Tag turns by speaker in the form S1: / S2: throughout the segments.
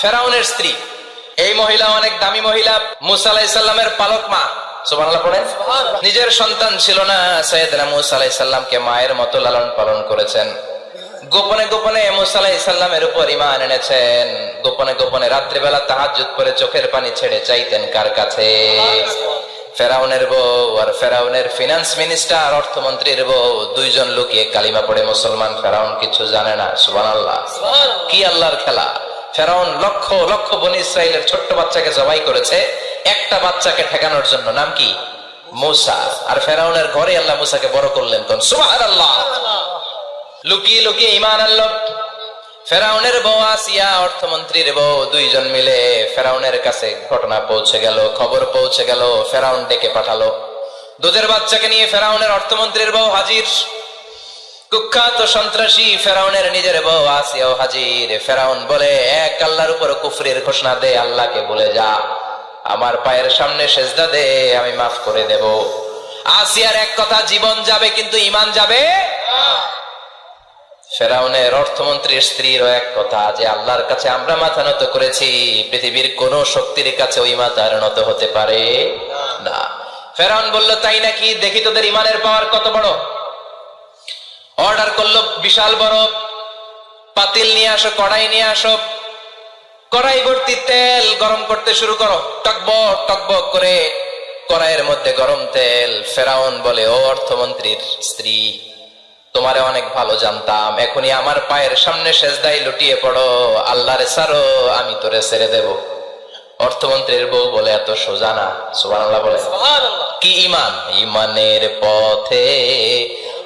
S1: ফেরাউনের স্ত্রী। এই মহিলা অনেক দামি মহিলা মুসা পালক মা। নিজের সন্তান ছিল না সৈয়দনা মুসা মায়ের মতো লালন পালন করেছেন। গোপনে গোপনে মুসা আলাহিসাল্লামের উপর ইমান এনেছেন। গোপনে গোপনে রাত্রিবেলা তাহাজ্জুদ করে চোখের পানি ছেড়ে চাইতেন কার কাছে? ফেরাউনের বউ আর ফেরাউনের ফিনান্স মিনিস্টার অর্থমন্ত্রীর বউ দুইজন লুকিয়ে কালিমা পড়ে মুসলমান ফেরাউন কিছু জানে না সুবহানাল্লাহ। কি আল্লাহর খেলা? ফেরাউন লক্ষ লক্ষ বনি ইসরায়েলের ছোট্ট বাচ্চাকে জবাই করেছে। একটা বাচ্চাকে ঠেকানোর জন্য নাম কি? মুসা। আর ফেরাউনের ঘরে আল্লাহ মুসাকে বড় করলেন কোন? সুবহানাল্লাহ। লুকিয়ে লুকিয়ে ইমান আনলো। ফেরাউনের বউ আসিয়া অর্থমন্ত্রীর বউ দুইজন মিলে ফেরাউনের কাছে ঘটনা পৌঁছে গেল, খবর পৌঁছে গেল, ফেরাউন ডেকে পাঠালো। দুধের বাচ্চাকে নিয়ে ফেরাউনের অর্থমন্ত্রীর বউ হাজির। কুখ্যাত সন্ত্রাসী ফেরাউনের নিজের বউ আসিয়াও হাজির। ফেরাউন বলে, এক আল্লাহর উপর কুফরির ঘোষণা দে, আল্লাহকে বলে যা। আমার পায়ের সামনে সেজদা দে, আমি মাফ করে দেব। আসিয়ার এক কথা, জীবন যাবে কিন্তু ইমান যাবে ফেরাউনের অর্থমন্ত্রীর স্ত্রীরও এক কথা, যে আল্লাহর কাছে আমরা মাথা নত করেছি, পৃথিবীর কোন শক্তির কাছে ওই মাথার নত হতে পারে না। ফেরাউন বলল, তাই নাকি? দেখি তোদের ইমানের পাওয়ার কত বড়? অর্ডার করল বিশাল বড় পাতিল নিয়ে আসো কড়াই নিয়ে আসো। কড়াই ভর্তি তেল গরম করতে শুরু করো। টকবক টকবক করে কড়াইয়ের মধ্যে গরম তেল। ফেরাউন বলে ও অর্থমন্ত্রীর স্ত্রী তোমারে অনেক ভালো জানতাম। এখনই আমার পায়ের সামনে সেজদাই লুটিয়ে পড়ো। আল্লাহরে সারো আমি তোরে ছেড়ে দেব। অর্থমন্ত্রীর বউ বলে এত সোজা না। সুবহানাল্লাহ বলে কি ইমান? ইমানের পথে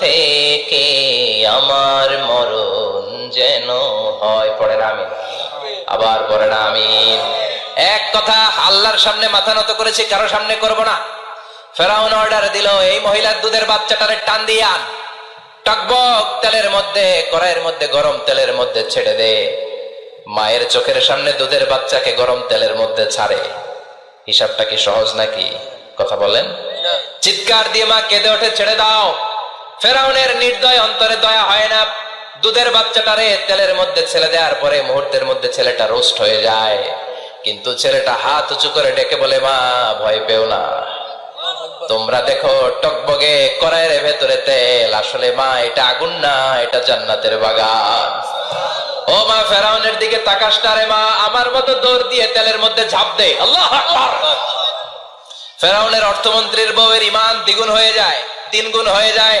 S1: থেকে আমার মরণ যেন হয়। পড়ে আমি আবার পড়ে আমি এক কথা আল্লাহর সামনে মাথা নত করেছি কারও সামনে করব না। ফেরাউন অর্ডার দিল এই মহিলার দুধের বাচ্চাটারে টান দিয়ে আন। টকবক তেলের মধ্যে কড়াইয়ের মধ্যে গরম তেলের মধ্যে ছেড়ে দে। মায়ের চোখের সামনে দুধের বাচ্চাকে গরম তেলের মধ্যে ছাড়ে। হিসাবটা কি সহজ নাকি? কথা বলেন। চিৎকার দিয়ে মা কেঁদে ওঠে ছেড়ে দাও। ফেরাউনের নির্দয় অন্তরে দয়া হয় না। দুধের বাচ্চাটারে তেলের মধ্যে ছেলে দেওয়ার পরে মুহূর্তের মধ্যে ছেলেটা রোস্ট হয়ে যায়। কিন্তু ছেলেটা হাত উঁচু করে ডেকে বলে, মা, ভয় পেও না। তোমরা দেখো টকবগে কড়াইয়ের ভেতরে তেল। আসলে মা, এটা আগুন না, এটা জান্নাতের বাগান। ও মা, ফেরাউনের দিকে তাকাসটা রে মা, আমার মতো দৌড় দিয়ে তেলের মধ্যে ঝাঁপ দে। আল্লাহ ফেরাউনের অর্থমন্ত্রীর বউয়ের ইমান দ্বিগুণ হয়ে যায় তিন গুণ হয়ে যায়।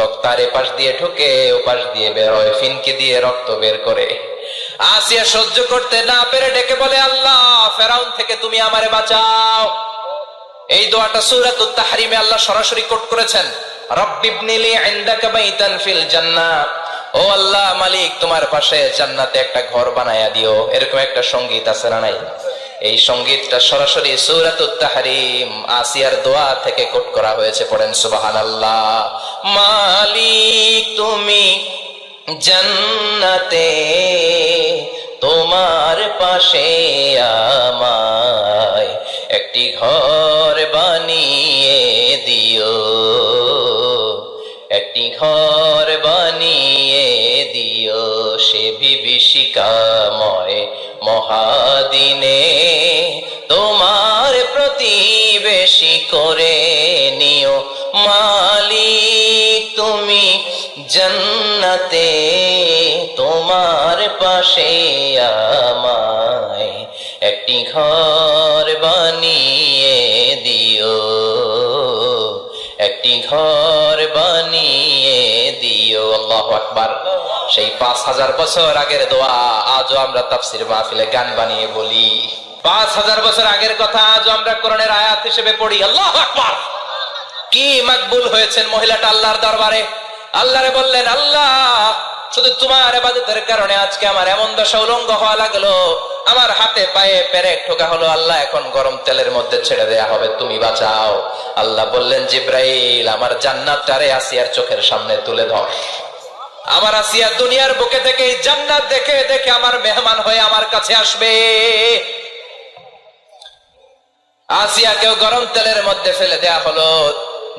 S1: তক্তার এ পাশ দিয়ে ঢুকে ও পাশ দিয়ে বেরোয় ফিনকে দিয়ে রক্ত বের করে। আসিয়া সহ্য করতে না পেরে ডেকে বলে, আল্লাহ, ফেরাউন থেকে তুমি আমারে বাঁচাও। এই দোয়াটা সূরাতুত তাহরিমে আল্লাহ সরাসরি কোট করেছেন। রব্বিবনিলি ইনদাকা বাইতান ফিল জান্নাহ ও আল্লাহ মালিক, তোমার পাশে জান্নাতে একটা ঘর বানায়া দিও। এরকম একটা সংগীত আছে না নাই? এই সঙ্গীতটা সরাসরি সৌরাতিম আসিয়ার দোয়া থেকে কোট করা হয়েছে পড়েন সুবাহান আল্লাহ মালিক তুমি জন্নতে, তোমার পাশে আমায় একটি ঘর বানিয়ে দিও। একটি ঘর বিভীষিকাময় মহাদিনে তোমার প্রতিবেশী করে নিও মালিক, তুমি জন্নতে তোমার পাশে আমায় একটি ঘর বানিয়ে দিও, একটি ঘর বানিয়ে দিও। আল্লাহ আকবার। সেই পাঁচ হাজার বছর আগের দোয়া আজও আমরা তাফসির মাহফিলে গান বানিয়ে বলি। পাঁচ হাজার বছর আগের কথা আজও আমরা কোরআনের আয়াত হিসেবে পড়ি। আল্লাহ আকবার! কি মাকবুল হয়েছেন মহিলাটা আল্লাহর দরবারে। আল্লাহরে বললেন, আল্লাহ, শুধু তোমার এবাদতের কারণে আজকে আমার এমন দশা উলঙ্গ হওয়া লাগল। আমার হাতে পায়ে পেরেক ঠোকা হলো। আল্লাহ, এখন গরম তেলের মধ্যে ছেড়ে দেয়া হবে। তুমি বাঁচাও। আল্লাহ বললেন, জিব্রাইল, আমার জান্নাতটারে আসিয়ার চোখের সামনে তুলে ধর। আমার আসিয়া দুনিয়ার বুকে থেকে জান্নাত দেখে দেখে আমার মেহমান হয়ে আমার কাছে আসবে। আসিয়া কেউ গরম তেলের মধ্যে ফেলে দেয়া হলো।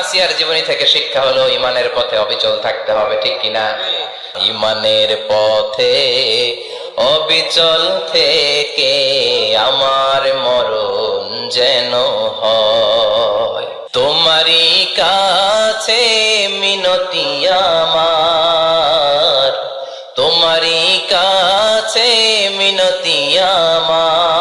S1: আসিয়ার জীবনী থেকে শিক্ষা হলো, ইমানের পথে অবিচল থাকতে হবে, ঠিক কিনা? ইমানের পথে অবিচল থেকে আমার মরণ যেন হয়। তোমারই কাছে মিনতি আমার, তোমারই কাছে মিনতি আমার।